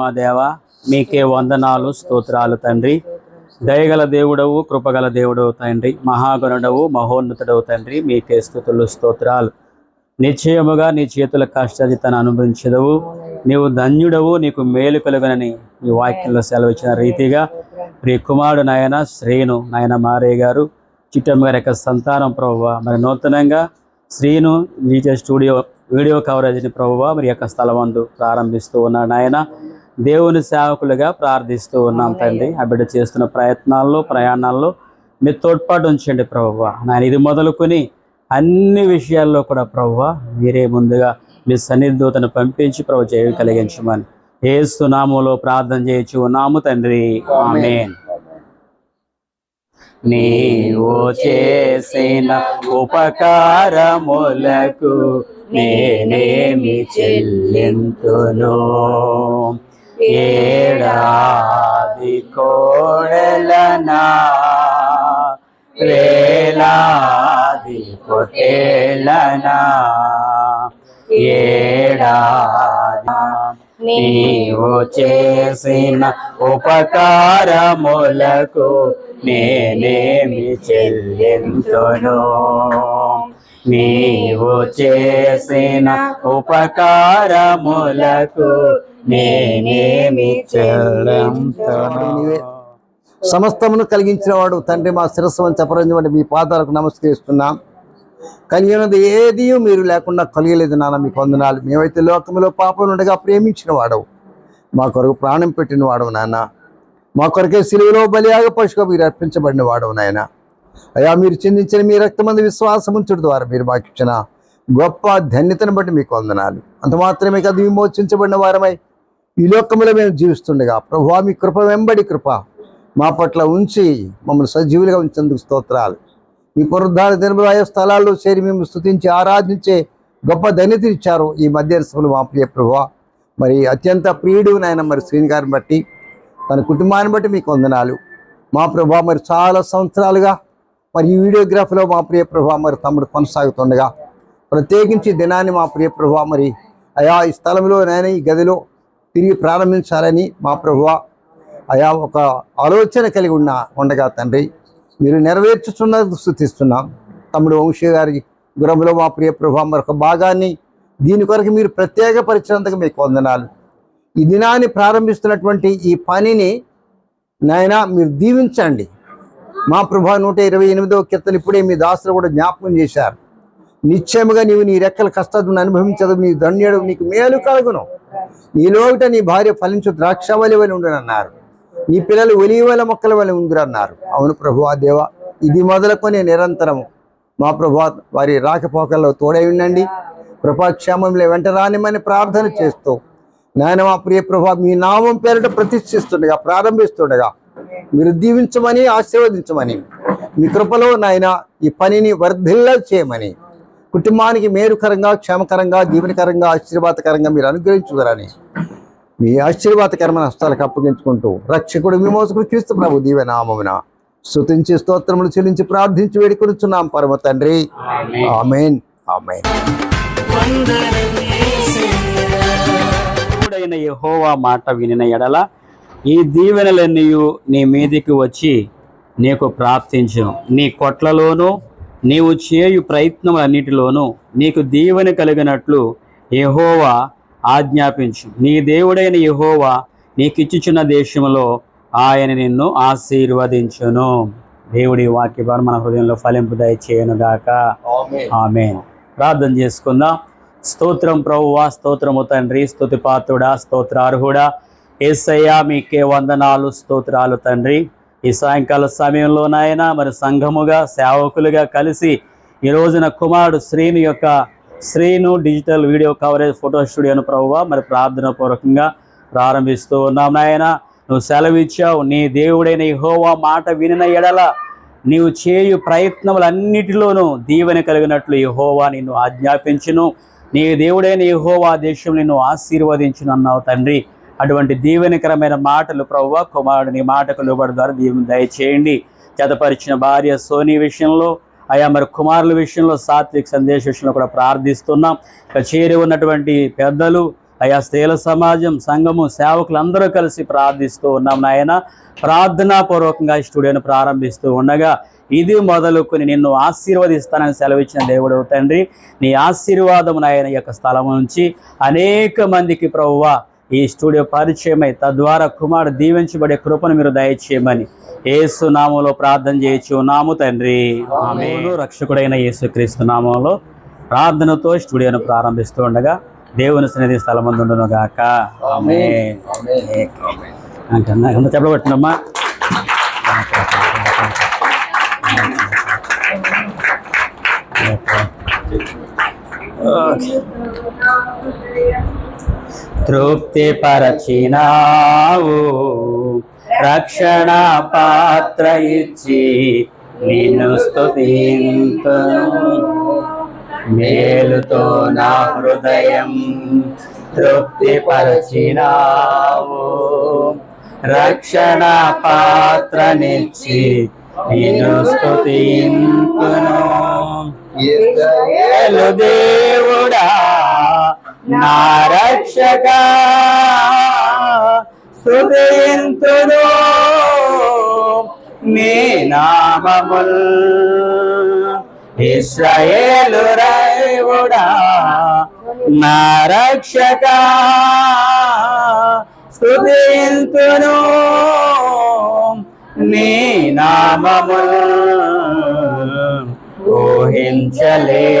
మా దేవ మీకే వందనాలు స్తోత్రాలు తండ్రి. దయగల దేవుడవు కృపగల దేవుడవు తండ్రి. మహాగణుడవు మహోన్నతుడవు తండ్రి. మీకే స్థుతులు స్తోత్రాలు. నిశ్చయముగా నీ చేతుల కష్టాజితను అనుభవించదవు. నీవు ధన్యుడవు నీకు మేలు కలుగనని ఈ వాక్యంలో సెలవిచ్చిన రీతిగా. ప్రియ కుమారుడు నాయన శ్రీను నాయన మారే గారు చిట్టమ్మ గారి యొక్క సంతానం ప్రభువ మరి నూతనంగా శ్రీను జీజే స్టూడియో వీడియో కవరేజ్ని ప్రభువ మరి యొక్క స్థలమందు ప్రారంభిస్తూ ఉన్నాడు నాయన. దేవుని సేవకులుగా ప్రార్థిస్తూ ఉన్నాం తండ్రి. ఆ బిడ్డ చేస్తున్న ప్రయత్నాల్లో ప్రయాణాల్లో మీ తోడ్పాటు ఉంచండి ప్రభువ. నాయన ఇది మొదలుకొని అన్ని విషయాల్లో కూడా ప్రభువ మీరే ముందుగా మీ సన్నిధూతను పంపించి ప్రభు జయం కలిగించమని ఏసు నామంలో ప్రార్థన చేయొచ్చు ఉన్నాము తండ్రి. ఆమేన్. నీవు చేసిన ఉపకారములకు నేనేమి చెల్లింతును? ఏడాది కోడలనా? వేలాది పొటేలనా ఏడాది నీవు చేసిన ఉపకారములకు నేనేమి చెల్లింతును? నీవు చేసిన ఉపకారములకు నేనేమి సమస్తమును కలిగించిన వాడు తండ్రి మా శిరస్సు వంచి అపరంజమంటే మీ పాదాలకు నమస్కరిస్తున్నాం. కలిగినది ఏది మీరు లేకుండా కలిగలేదు నాన్న మీకు వందనాలు. మేమైతే లోకంలో పాపం ఉండగా ప్రేమించిన వాడవు మా కొరకు ప్రాణం పెట్టిన వాడవు నాన్న. మా కొరకే సిలువలో బలియాగ పశుగా మీరు అర్పించబడిన వాడవు నాయన. అయా మీరు చిందించిన మీ రక్తమంది విశ్వాసముంచుడు ద్వారా మీరు మాకు ఇచ్చిన గొప్ప ధన్యతను బట్టి మీకు వందనాలు. అంత మాత్రమే కాదు విమోచించబడిన వారమై ఈ లోకంలో మేము జీవిస్తుండగా ప్రభు మీ కృప వెంబడి కృప మా పట్ల ఉంచి మమ్మల్ని సజీవులుగా ఉంచేందుకు స్తోత్రాలు. మీ పునరుద్ధార దినములు స్థలాల్లో చేరి మేము స్తుతించి ఆరాధించే గొప్ప ధన్యత ఇచ్చారు ఈ మధ్యస్థములు మా ప్రియ ప్రభు మరి అత్యంత ప్రియుడు నాయన మరి శ్రీని గారిని బట్టి తన కుటుంబాన్ని బట్టి మీకు వందనాలు. మా ప్రభా మరి చాలా సంవత్సరాలుగా మరి ఈ వీడియోగ్రాఫీలో మా ప్రియ ప్రభా మరి తమ్ముడు కొనసాగుతుండగా ప్రత్యేకించి దినాన్ని మా ప్రియ ప్రభా మరి అయా ఈ స్థలంలో నేను ఈ గదిలో తిరిగి ప్రారంభించాలని మా ప్రభువ అయా ఒక ఆలోచన కలిగి ఉన్న ఉండగా తండ్రి. మీరు నెరవేర్చుతున్నందుకు స్థుతిస్తున్నాం. తమ్ముడు వంశీ గారి గురంలో మా ప్రియ ప్రభా మరొక భాగాన్ని దీని కొరకు మీరు ప్రత్యేకపరిచినందుకు మీకు వందనాలు. ఈ దినాన్ని ప్రారంభిస్తున్నటువంటి ఈ పనిని నాయన మీరు దీవించండి. మా ప్రభా నూట ఇరవై ఎనిమిదో కీర్తన ఇప్పుడే మీ దాసులు కూడా జ్ఞాపకం చేశారు. నిశ్చయముగా నీవు నీ రెక్కల కష్టాలను అనుభవించదు నీ ధన్యుడు నీకు మేలు కలుగును. నీలోట నీ భార్య ఫలించు ద్రాక్షవలి వలి ఉండునన్నారు. నీ పిల్లలు ఒలివల మొక్కల వలి ఉందిరన్నారు. అవును ప్రభు ఆ దేవ ఇది మొదలుకొని నిరంతరము. మా ప్రభా వారి రాకపోకల్లో తోడై ఉండండి. కృపాక్షేమంలో వెంట రానిమని ప్రార్థన చేస్తూ. నాయన మా ప్రియ ప్రభా మీ నామం పేరిట ప్రతిష్ఠిస్తుండగా ప్రారంభిస్తుండగా మీరు దీవించమని ఆశీర్వదించమని మీ కృపలో నాయన ఈ పనిని వర్ధిల్లా చేయమని కుటుంబానికి మేలుకరంగా క్షేమకరంగా జీవనకరంగా ఆశీర్వాదకరంగా మీరు అనుగ్రహించుదరని మీ ఆశీర్వాదకరమైన హస్తాలకు అప్పగించుకుంటూ రక్షకుడు విమోచకుడు క్రీస్తు ప్రభు దీవెనామమున స్తుతించి స్తోత్రములు చెల్లించి ప్రార్థించి వేడుకొనుచున్నాం. పరమ తండ్రి. ఆమెన్. ఆమెన్. వందనం మాట వినిన ఎడల ఈ దీవెనలన్నీయు నీ మీదికి వచ్చి నీకు ప్రాప్తించును. నీ కొట్లలోనూ నీవు చేయు ప్రయత్నములన్నిటిలోనూ నీకు దీవెన కలిగినట్లు యెహోవా ఆజ్ఞాపించు. నీ దేవుడైన యెహోవా నీకిచ్చుచున్న దేశంలో ఆయన నిన్ను ఆశీర్వదించును. దేవుడి వాక్యభారం మన హృదయంలో ఫలింపు దయచేయను గాక. ఆమె ప్రార్థన చేసుకుందాం. స్తోత్రం ప్రభువా స్తోత్రము తండ్రి స్తుతిపాత్రుడా స్తోత్రార్హుడా. ఏసయ్యా మీకే వందనాలు స్తోత్రాలు తండ్రి. ఈ సాయంకాల సమయంలో నాయన మరి సంఘముగా సేవకులుగా కలిసి ఈ రోజున కుమారుడు శ్రీని యొక్క Srinu digital video coverage photo స్టూడియోను ప్రభువ మరి ప్రార్థన పూర్వకంగా ప్రారంభిస్తూ ఉన్నాం నాయన. నువ్వు సెలవిచ్చావు నీ దేవుడైన హోవా మాట వినిన ఎడల నీవు చేయు ప్రయత్నములన్నిటిలోనూ దీవెన కలిగినట్లు యెహోవా నిన్ను ఆజ్ఞాపించును. నీ దేవుడైన హోవా దేశం నిన్ను ఆశీర్వదించును అన్నావు తండ్రి. అటువంటి దీవెనకరమైన మాటలు ప్రవ్వ కుమారుడిని మాటకు లోబడి ద్వారా దీవెన దయచేయండి. జతపరిచిన భార్య సోనీ విషయంలో అయా మరి కుమారుల విషయంలో సాత్విక్ సందేశ విషయంలో కూడా ప్రార్థిస్తున్నాం. ఇక చేరి ఉన్నటువంటి పెద్దలు అయా స్త్రీల సమాజం సంఘము సేవకులందరూ కలిసి ప్రార్థిస్తూ ఉన్నాం నాయన. ప్రార్థనాపూర్వకంగా ఈ స్టూడియోను ప్రారంభిస్తూ ఉండగా ఇది మొదలుకొని నిన్ను ఆశీర్వదిస్తానని సెలవిచ్చిన దేవుడు తండ్రి. నీ ఆశీర్వాదం నాయన యొక్క స్థలం నుంచి అనేక మందికి ప్రభువా ఈ స్టూడియో పరిచయమై తద్వారా కుమారుడు దీవించబడే కృపను మీరు దయచేయమని యేసు నామంలో ప్రార్థన చేయొచ్చు నాము తండ్రి. ఆమేను. రక్షకుడైన యేసుక్రీస్తు నామంలో ప్రార్థనతో స్టూడియోను ప్రారంభిస్తూ ఉండగా దేవుని సన్నిధి స్థలం అందుండును గాక. ఆమె అంటే అంత చెప్పబట్టినమ్మా తృప్తి పరచినావు. రక్షణ పాత్ర ఇచ్చి నిన్ను స్తుతింతును. మేలుతో నా హృదయం తృప్తి పరచినావు. రక్షణ పాత్రనిచ్చి నిన్ను స్తుతింతును. ఏలు దేవుడా నా రక్షక స్తుతింతును నీ నామముల్ ఇస్రాయేలు రైవుడా నా రక్షక స్తుతింతును నీ నామముల్ ఊహించలేని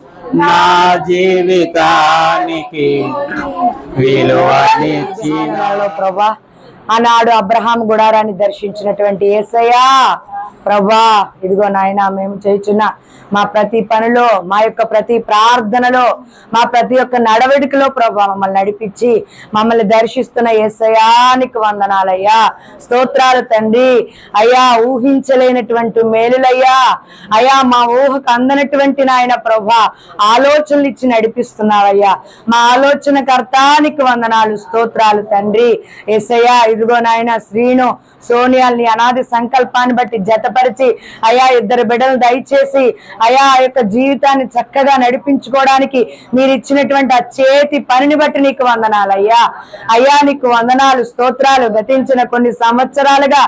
నా జీవితానికి విలువనిచ్చిన ప్రభా ఆనాడు అబ్రహాం గుడారాన్ని దర్శించినటువంటి ఏసయ్యా. ప్రభా ఇదిగో నాయన మేము చేయుచున్న మా ప్రతి పనిలో మా యొక్క ప్రతి ప్రార్థనలో మా ప్రతి ఒక్క నడవడికలో ప్రభా మమ్మల్ని నడిపించి మమ్మల్ని దర్శిస్తున్న ఏసయానికి వందనాలయ్యా. స్తోత్రాలు తండ్రి. అయ్యా ఊహించలేనటువంటి మేలులయ్యా. అయ్యా మా ఊహకు అందనటువంటి నాయన ప్రభా ఆలోచనలు ఇచ్చి నడిపిస్తున్నావయ్యా మా ఆలోచన కర్తానికి వందనాలు స్తోత్రాలు తండ్రి. ఏసయ్యా ఇదిగో నాయన శ్రీను సోనియాల్ని అనాది సంకల్పాన్ని బట్టి జతపరిచి అయా ఇద్దరు బిడ్డలు దయచేసి అయా ఆ యొక్క జీవితాన్ని చక్కగా నడిపించుకోవడానికి మీరు ఇచ్చినటువంటి ఆ చేతి పనిని బట్టి నీకు వందనాలు అయ్యా. అయ్యా నీకు వందనాలు స్తోత్రాలు గతించిన కొన్ని సంవత్సరాలుగా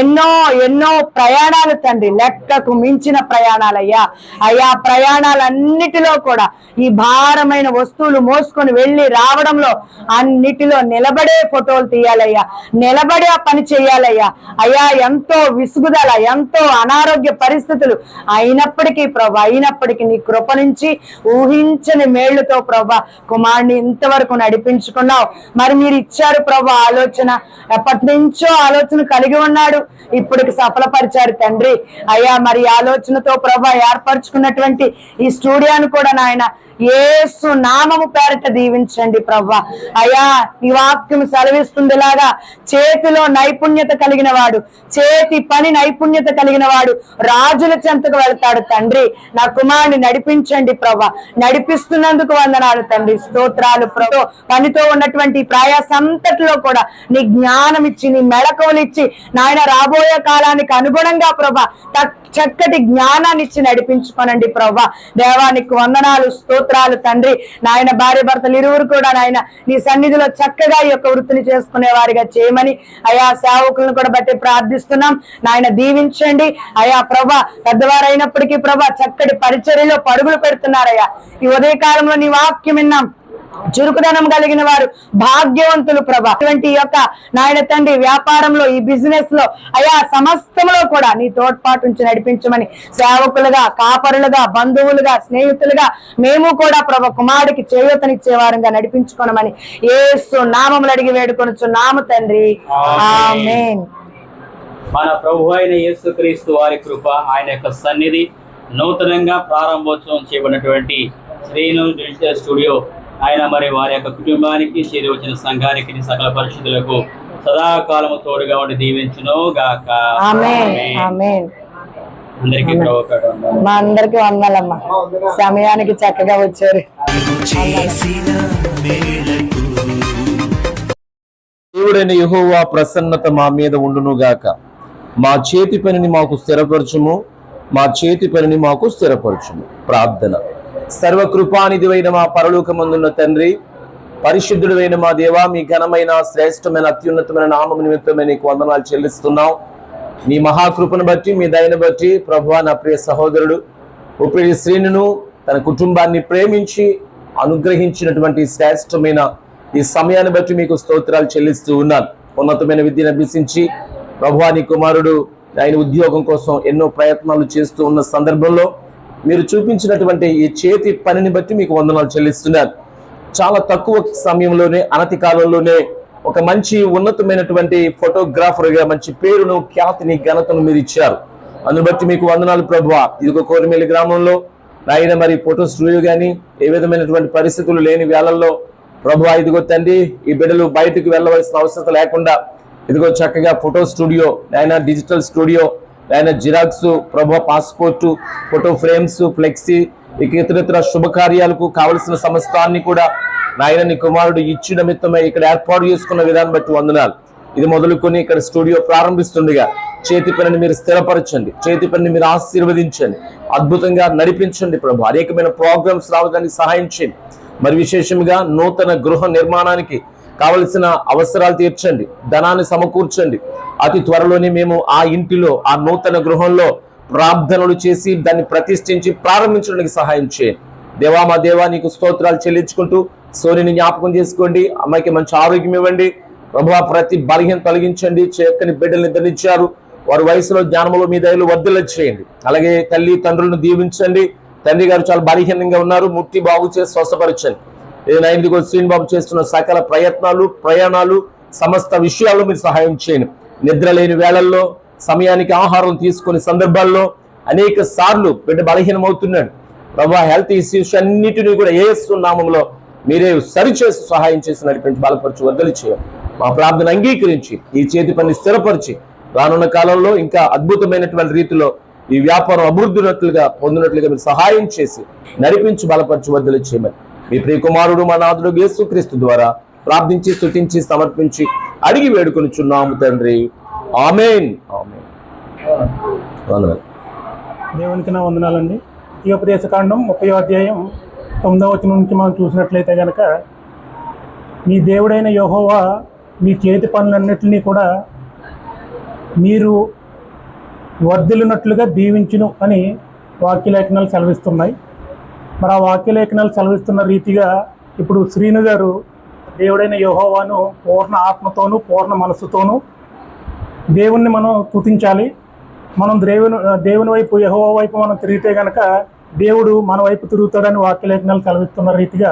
ఎన్నో ఎన్నో ప్రయాణాలు తండ్రి లెక్కకు మించిన ప్రయాణాలయ్యా అయ్యా. ప్రయాణాలన్నిటిలో కూడా ఈ భారమైన వస్తువులు మోసుకొని వెళ్ళి రావడంలో అన్నిటిలో నిలబడే ఫోటోలు తీయాలయ్యా. నిలబడి ఆ పని చేయాలయ్యా. అయ్యా ఎంతో విసుగుదల ఎంతో అనారోగ్య పరిస్థితులు అయినప్పటికీ ప్రభా అయినప్పటికీ నీ కృప నుంచి ఊహించని మేళ్ళతో ప్రభా కుమారుని ఇంతవరకు నడిపించుకున్నావు. మరి మీరు ఇచ్చారు ప్రభా ఆలోచన. ఎప్పటి నుంచో ఆలోచన కలిగి ఉన్నాడు. ఇప్పటికి సఫలపరిచారు తండ్రి. అయ్యా మరి ఆలోచనతో ప్రభా ఏర్పరచుకున్నటువంటి ఈ స్టూడియోను కూడా నాయన ఏసు నామము పేరట దీవించండి ప్రవ్వా. అయ్యా ఈ వాక్యం సెలవిస్తుందిలాగా చేతిలో నైపుణ్యత కలిగిన వాడు చేతి పని నైపుణ్యత కలిగిన వాడు రాజుల చెంతకు వెళ్తాడు తండ్రి. నా కుమారుని నడిపించండి ప్రవ్వా. నడిపిస్తున్నందుకు వందనాలు తండ్రి. స్తోత్రాలు ప్రభు పనితో ఉన్నటువంటి ప్రయాసంతటిలో కూడా నీ జ్ఞానం ఇచ్చి నీ మెళకువలు ఇచ్చి నాయన రాబోయే కాలానికి అనుగుణంగా ప్రభా తక్కువ చక్కటి జ్ఞానాన్ని ఇచ్చి నడిపించుకోనండి ప్రభా దేవానికి వందనాలు స్తోత్రాలు తండ్రి. నాయన భార్య భర్తలు ఇరువురు కూడా నాయన నీ సన్నిధిలో చక్కగా ఈ యొక్క వృత్తిని చేసుకునే వారిగా చేయమని అయా సేవకులను కూడా బట్టి ప్రార్థిస్తున్నాం. నాయన దీవించండి. అయా ప్రభా పెద్దవారైనప్పటికీ ప్రభా చక్కటి పరిచర్యలో పరుగులు పెడుతున్నారయ్యా. ఈ ఉదయకాలంలో నీ వాక్యం విన్నాం. చురుకుదనం కలిగిన వారు భాగ్యవంతులు ప్రభా. ఇటువంటి ఈ యొక్క నాయన తండ్రి వ్యాపారంలో ఈ బిజినెస్లో అయా సమస్తంలో కూడా నీ తోడ్పాటు నుంచి నడిపించమని సేవకులుగా కాపరులుగా బంధువులుగా స్నేహితులుగా మేము కూడా ప్రభ కుమారుడికి చేయూతనిచ్చే వారంగా నడిపించుకోనమని ఏసు నామములు అడిగి వేడుకొనొచ్చు నామ తండ్రి ఆమేన్. మన ప్రభు అయిన యేసుక్రీస్తు వారి కృప ఆయన యొక్క సన్నిధి నూతనంగా ప్రారంభోత్సవం చేయబడినటువంటి శ్రీను డిజిటల్ స్టూడియో ఆయన మరి వారి యొక్క కుటుంబానికి చేరి వచ్చిన సంఘానికి సకల పరిస్థితులకు సదాకాలము తోడుగా ఉండి దీవించును గాక. అందరికీ. మా అందరికి వందాలమ్మా. సమయానికి చక్కగా వచ్చారు. దేవుడైన యెహోవా ప్రసన్నత మా మీద ఉండును గాక. మా చేతి పనిని మాకు స్థిరపరచుము మా చేతి పనిని మాకు స్థిరపరచుము. ప్రార్థన. సర్వకృపానిధివైన మా పరలోకమందున్న తండ్రి పరిశుద్ధుడైన మా దేవా మీ ఘనమైన శ్రేష్టమైన అత్యున్నతమైన నామం నిమిత్తమే నీకు వందనాలు చెల్లిస్తున్నాం. నీ మహాకృపను బట్టి మీ దయను బట్టి ప్రభు నా ప్రియ సహోదరుడు ఉపిడి శ్రీనును తన కుటుంబాన్ని ప్రేమించి అనుగ్రహించినటువంటి శ్రేష్టమైన ఈ సమయాన్ని బట్టి మీకు స్తోత్రాలు చెల్లిస్తూ ఉన్నాను. ఉన్నతమైన విద్యను అభ్యసించి ప్రభువాని కుమారుడు ఆయన ఉద్యోగం కోసం ఎన్నో ప్రయత్నాలు చేస్తూ ఉన్న సందర్భంలో మీరు చూపించినటువంటి ఈ చేతి పనిని బట్టి మీకు వందనాలు చెల్లిస్తున్నారు చాలా తక్కువ సమయంలోనే అనతి కాలంలోనే ఒక మంచి ఉన్నతమైనటువంటి ఫోటోగ్రాఫర్గా మంచి పేరును ఖ్యాతిని ఘనతను మీరు ఇచ్చారు. అందును బట్టి మీకు వందనాలు ప్రభు ఇదిగో కోరిమెల్లి గ్రామంలో నాయన మరి ఫోటో స్టూడియో కానీ ఏ విధమైనటువంటి పరిస్థితులు లేని వేళల్లో ప్రభు ఇదిగో తండ్రి ఈ బిడ్డలు బయటకు వెళ్ళవలసిన అవసరం లేకుండా ఇదిగో చక్కగా ఫోటో స్టూడియో నాయన డిజిటల్ స్టూడియో ఆయన జిరాక్స్ ప్రభు పాస్పోర్టు ఫోటో ఫ్రేమ్స్ ఫ్లెక్సీ ఇక ఇతరితర శుభకార్యాలకు కావలసిన సమస్తాన్ని కూడా నాయన నీ కుమారుడు ఇచ్చిన నిమిత్తమే ఇక్కడ ఏర్పాటు చేసుకున్న విధానం బట్టి వందనాలు. ఇది మొదలుకొని ఇక్కడ స్టూడియో ప్రారంభిస్తుండగా చేతి పనిని మీరు స్థిరపరచండి చేతి పనిని మీరు ఆశీర్వదించండి అద్భుతంగా నడిపించండి ప్రభు. అనేకమైన ప్రోగ్రామ్స్ రావడానికి సహాయం చేయండి. మరి విశేషంగా నూతన గృహ నిర్మాణానికి కావలసిన అవసరాలు తీర్చండి ధనాన్ని సమకూర్చండి. అతి త్వరలోనే మేము ఆ ఇంటిలో ఆ నూతన గృహంలో ప్రార్థనలు చేసి దాన్ని ప్రతిష్ఠించి ప్రారంభించడానికి సహాయం చేయండి. దేవా మా దేవా నీకు స్తోత్రాలు చెల్లించుకుంటూ సోనిని జ్ఞాపకం చేసుకోండి. అమ్మాయికి మంచి ఆరోగ్యం ఇవ్వండి. ప్రభు ప్రతి బలహీన తొలగించండి. చక్కని బిడ్డలు నిద్రించారు వారి వయసులో జ్ఞానములు మీ దయలు వర్ధల చేయండి. అలాగే తల్లి తండ్రులను దీవించండి. తండ్రి గారు చాలా బలహీనంగా ఉన్నారు. ముట్టి బాగు చేసి స్వస్థపరచండి. ఏదైనా శ్రీనిబాబు చేస్తున్న సకల ప్రయత్నాలు ప్రయాణాలు సమస్త విషయాల్లో మీరు సహాయం చేయండి. నిద్ర లేని వేళల్లో సమయానికి ఆహారం తీసుకునే సందర్భాల్లో అనేక సార్లు బిడ్డ బలహీనమవుతున్నాడు. ప్రభా హెల్త్ ఇష్యూస్ అన్నిటినీ కూడా ఏసు నామంలో మీరే సరిచేసి సహాయం చేసి నడిపించి బలపరచు వద్దలు చేయండి మా ప్రార్థన అంగీకరించి ఈ చేతి పని స్థిరపరిచి రానున్న కాలంలో ఇంకా అద్భుతమైనటువంటి రీతిలో ఈ వ్యాపారం అభివృద్ధినట్లుగా పొందినట్లుగా మీరు సహాయం చేసి నడిపించి బలపరచు వద్దలు చేయమని మీ ప్రియకుమారుడు మా నాథుడు యేసుక్రీస్తు ద్వారా ప్రార్థించి స్థుతించి సమర్పించి అడిగి వేడుకొనిచున్నాము తండ్రి. ఆమెన్. దేవునికి నా వందనాలండి. ఈ ఉపదేశకాండం ముప్పై అధ్యాయం తొమ్మిదవ వచనం నుంచి మనం చూసినట్లయితే కనుక మీ దేవుడైన యోహోవా మీ చేతి పనులన్నింటినీ కూడా మీరు వర్ధిలినట్లుగా దీవించును అని వాక్యలేఖనాలు సెలవిస్తున్నాయి. మరి ఆ వాక్యలేఖనాలు సెలవిస్తున్న రీతిగా ఇప్పుడు శ్రీను గారు దేవుడైన యెహోవాను పూర్ణ ఆత్మతోనూ పూర్ణ మనస్సుతోనూ దేవుణ్ణి మనం స్తుతించాలి మనం దేవుని దేవుని వైపు యెహోవా వైపు మనం తిరిగితే గనక దేవుడు మన వైపు తిరుగుతాడని వాక్యలేఖనాలు కల్పిస్తున్న రీతిగా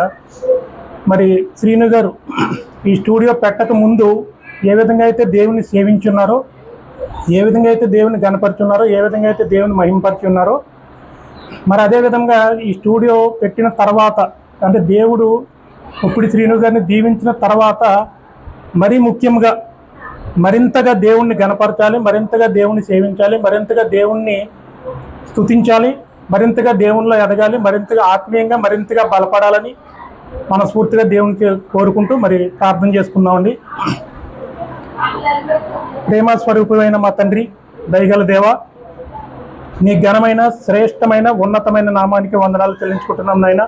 మరి శ్రీను గారు ఈ స్టూడియో పెట్టక ముందు ఏ విధంగా అయితే దేవుని సేవించున్నారో ఏ విధంగా అయితే దేవుని గనపరుచున్నారో ఏ విధంగా అయితే దేవుని మహింపరుచున్నారో మరి అదే విధంగా ఈ స్టూడియో పెట్టిన తర్వాత అంటే దేవుడు ఉప్పుడు శ్రీను గారిని దీవించిన తర్వాత మరీ ముఖ్యంగా మరింతగా దేవుణ్ణి గణపరచాలి మరింతగా దేవుణ్ణి సేవించాలి మరింతగా దేవుణ్ణి స్తుతించాలి మరింతగా దేవుణ్ణిలో ఎదగాలి మరింతగా ఆత్మీయంగా మరింతగా బలపడాలని మనస్ఫూర్తిగా దేవునికి కోరుకుంటూ మరి ప్రార్థన చేసుకుందామండి ప్రేమ స్వరూపమైన మా తండ్రి దయగల దేవ నీ ఘనమైన శ్రేష్టమైన ఉన్నతమైన నామానికి వందనాలు చెల్లించుకుంటున్నాం నాయన.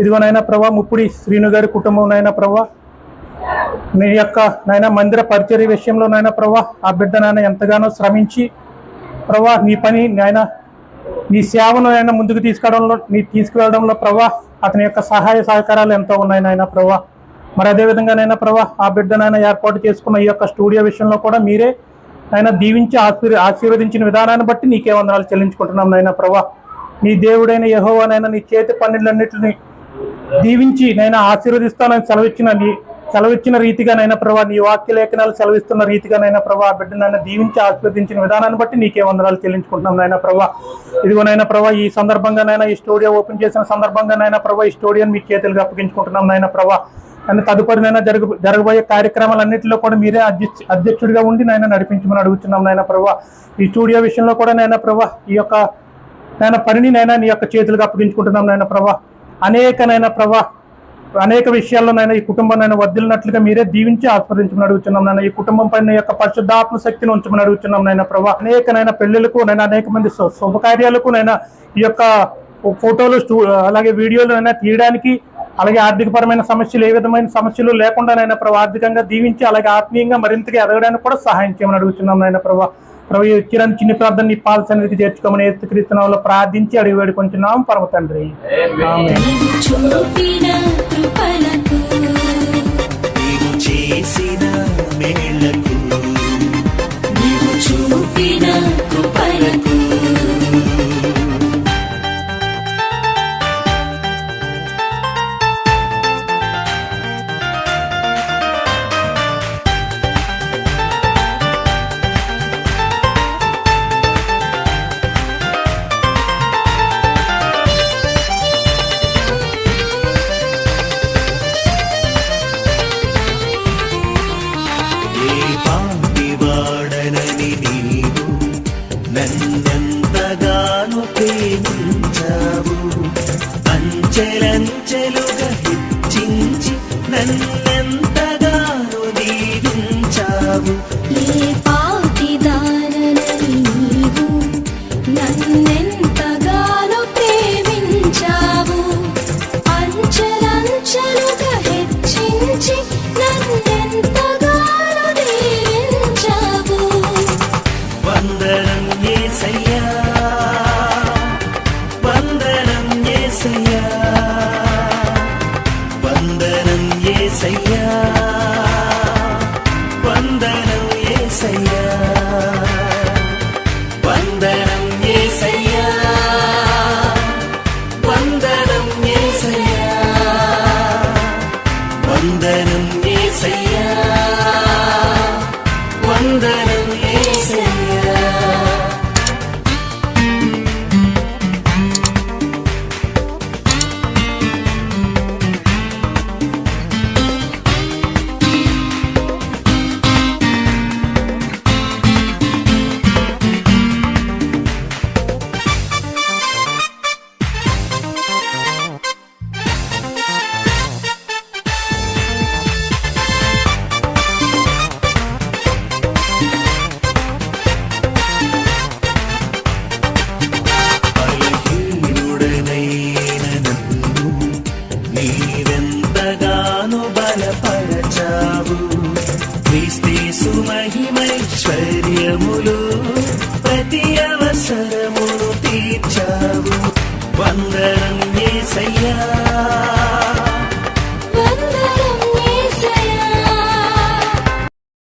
ఇదిగో నాయన ప్రభా ముప్పుడి శ్రీను గారి కుటుంబం నాయన ప్రభా. నీ యొక్క నాయన మందిర పరిచర్య విషయంలో నాయన ప్రభా ఆ బిడ్డ నాయన ఎంతగానో శ్రమించి ప్రభా నీ పని నాయన నీ సేవను ఆయన ముందుకు తీసుకెళ్ళడంలో నీ తీసుకువెళ్ళడంలో ప్రభా అతని యొక్క సహాయ సహకారాలు ఎంతో ఉన్నాయి నాయన ప్రభా. మరి అదేవిధంగానైనా ప్రభా ఆ బిడ్డనైనా ఏర్పాటు చేసుకున్న ఈ యొక్క స్టూడియో విషయంలో కూడా మీరే ఆయన దీవించి ఆశీర్ ఆశీర్వదించిన విధానాన్ని బట్టి నీకే వందనాలు చెల్లించుకుంటున్నాం నాయన ప్రభా. నీ దేవుడైన యహోవానైనా నీ చేతి పన్నెండులన్నింటిని దీవించి నైనా ఆశీర్వదిస్తానని సెలవిచ్చిన నీ సెలవిచ్చిన రీతిగా నైనా ప్రభా నీ వాక్య లేఖనాలు సెలవిస్తున్న రీతిగా నైనా ప్రభా బిడ్డనైనా దీవించి ఆశీర్వదించిన విధానాన్ని బట్టి నీకే వందనాలు చెల్లించుకుంటున్నాం నాయన ప్రభా. ఇదిగోనైనా ప్రభా ఈ సందర్భంగా నైనా ఈ స్టూడియో ఓపెన్ చేసిన సందర్భంగా నైనా ప్రభా ఈ స్టూడియోని మీ చేతులకు అప్పగించుకుంటున్నాం నాయన ప్రభా. కానీ తదుపరి నైనా జరగ జరగబోయే కార్యక్రమాలన్నింటిలో కూడా మీరే అధ్యక్ష అధ్యక్షుడిగా ఉండి నాయన నడిపించమని అడుగుతున్నాం నాయన ప్రభా. ఈ స్టూడియో విషయంలో కూడా నాయన ప్రభా ఈ యొక్క నాయన పనిని నైనా నీ యొక్క చేతులకు అప్పగించుకుంటున్నాం నాయన ప్రభా. అనేకనైనా ప్రభా అనేక విషయాల్లో నైనా ఈ కుటుంబం నైనా వదిలినట్లుగా మీరే దీవించి ఆస్వాదించమని అడుగుతున్నాం నాయన. ఈ కుటుంబం పైన యొక్క పరిశుద్ధాత్మ శక్తిని ఉంచమని అడుగుతున్నాం నాయన ప్రభా. అనేకనైనా పెళ్ళిలకు నైనా అనేక మంది శుభకార్యాలకు నైనా ఈ యొక్క ఫోటోలు అలాగే వీడియోలు అయినా తీయడానికి అలాగే ఆర్థికపరమైన సమస్యలు ఏ విధమైన సమస్యలు లేకుండానైనా ప్రభు ఆర్థికంగా దీవించి అలాగే ఆత్మీయంగా మరింతగా ఎదగడానికి కూడా సహాయం చేయమని అడుగుతున్నాం నాయన ప్రభా. ప్రభు ఈ చిరాని చిన్న ప్రార్థన నీ పాల సన్నిధికి చేర్చుకోమని ఏసుక్రీస్తునామములో ప్రార్థించి అడిగి వేడుకొంచున్నాం. పరమ తండ్రి. చేసిన చెలు ஏசையா வந்தனம் ஏசையா